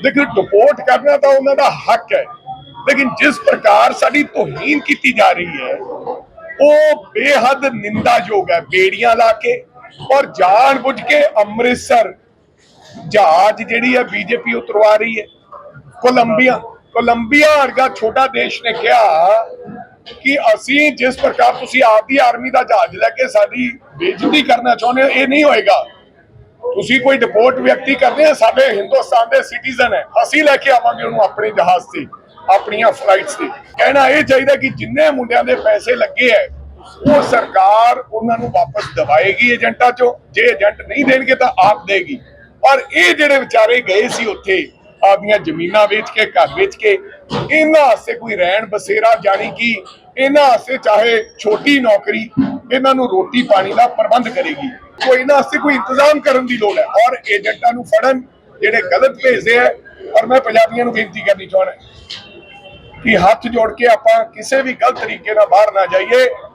ਲੇਕਿਨ ਰਿਪੋਰਟ ਕਰਨਾ ਤਾਂ ਉਹਨਾਂ ਦਾ ਹੱਕ ਹੈ। ਲੇਕਿਨ ਜਿਸ ਪ੍ਰਕਾਰ ਸਾਡੀ ਤੋਹੀਨ ਕੀਤੀ ਜਾ ਰਹੀ ਹੈ, ਉਹ ਬੇਹੱਦ ਨਿੰਦਾਯੋਗ ਹੈ। ਬੇੜੀਆਂ ਲਾ ਕੇ ਔਰ ਜਾਣਬੁੱਝ ਕੇ ਅੰਮ੍ਰਿਤਸਰ ਜਹਾਜ਼ ਜਿਹੜੀ ਹੈ ਬੀਜੇਪੀ ਉਤਰਵਾ ਰਹੀ ਹੈ। ਕੋਲੰਬੀਆ ਕੋਲੰਬੀਆ ਵਰਗਾ ਛੋਟਾ ਦੇਸ਼ ਨੇ ਕਿਹਾ ਕਿ ਅਸੀਂ ਜਿਸ ਪ੍ਰਕਾਰ ਤੁਸੀਂ ਆਪਦੀ ਆਰਮੀ ਦਾ ਜਹਾਜ਼ ਲੈ ਕੇ ਸਾਡੀ ਬੇਇੱਜ਼ਤੀ ਕਰਨਾ ਚਾਹੁੰਦੇ ਹੋ, ਇਹ ਨਹੀਂ ਹੋਏਗਾ। ਤੁਸੀਂ ਕੋਈ ਡਿਪੋਰਟ ਵਿਅਕਤੀ ਕਰਦੇ ਆ, ਸਾਡੇ ਹਿੰਦੁਸਤਾਨ ਦੇ ਸਿਟੀਜ਼ਨ ਹੈ। ਅਸੀਂ ਲੈ ਕੇ ਆਵਾਂਗੇ ਉਹਨੂੰ ਆਪਣੇ ਜਹਾਜ਼ ਤੇ, ਆਪਣੀਆਂ ਫਲਾਈਟਸ ਤੇ। ਕਹਿਣਾ ਇਹ ਚਾਹੀਦਾ ਕਿ ਜਿੰਨੇ ਮੁੰਡਿਆਂ ਦੇ ਪੈਸੇ ਲੱਗੇ ਐ, ਉਹ ਸਰਕਾਰ ਉਹਨਾਂ ਨੂੰ ਵਾਪਸ ਦਿਵਾਏਗੀ ਏਜੰਟਾਂ ਚੋਂ। ਜੇ ਏਜੰਟ ਨਹੀਂ ਦੇਣਗੇ ਤਾਂ ਆਪ ਦੇਗੀ। ਔਰ ਇਹ ਜਿਹੜੇ ਵਿਚਾਰੇ ਗਏ ਸੀ ਉੱਥੇ ਆਪਦੀਆਂ ਜ਼ਮੀਨਾਂ ਵੇਚ ਕੇ, ਘਰ ਵੇਚ ਕੇ, ਇਹਨਾਂ ਵਾਸਤੇ ਕੋਈ ਰਹਿਣ ਬਸੇਰਾ ਜਾਣੀ ਕਿ ਇਹਨਾਂ ਵਾਸਤੇ ਚਾਹੇ ਛੋਟੀ ਨੌਕਰੀ ਇਹਨਾਂ ਨੂੰ ਰੋਟੀ ਪਾਣੀ ਦਾ ਪ੍ਰਬੰਧ ਕਰੇਗੀ। ਕੋਈ ਇਹਨਾਂ ਵਾਸਤੇ ਕੋਈ ਇੰਤਜ਼ਾਮ ਕਰਨ ਦੀ ਲੋੜ ਹੈ ਔਰ ਏਜੰਟਾਂ ਨੂੰ ਫੜਨ ਜਿਹੜੇ ਗਲਤ ਭੇਜਦੇ ਆ। ਔਰ ਮੈਂ ਪੰਜਾਬੀਆਂ ਨੂੰ ਬੇਨਤੀ ਕਰਨੀ ਚਾਹੁੰਦਾ ਕਿ ਹੱਥ ਜੋੜ ਕੇ ਆਪਾਂ ਕਿਸੇ ਵੀ ਗਲਤ ਤਰੀਕੇ ਨਾਲ ਬਾਹਰ ਨਾ ਜਾਈਏ।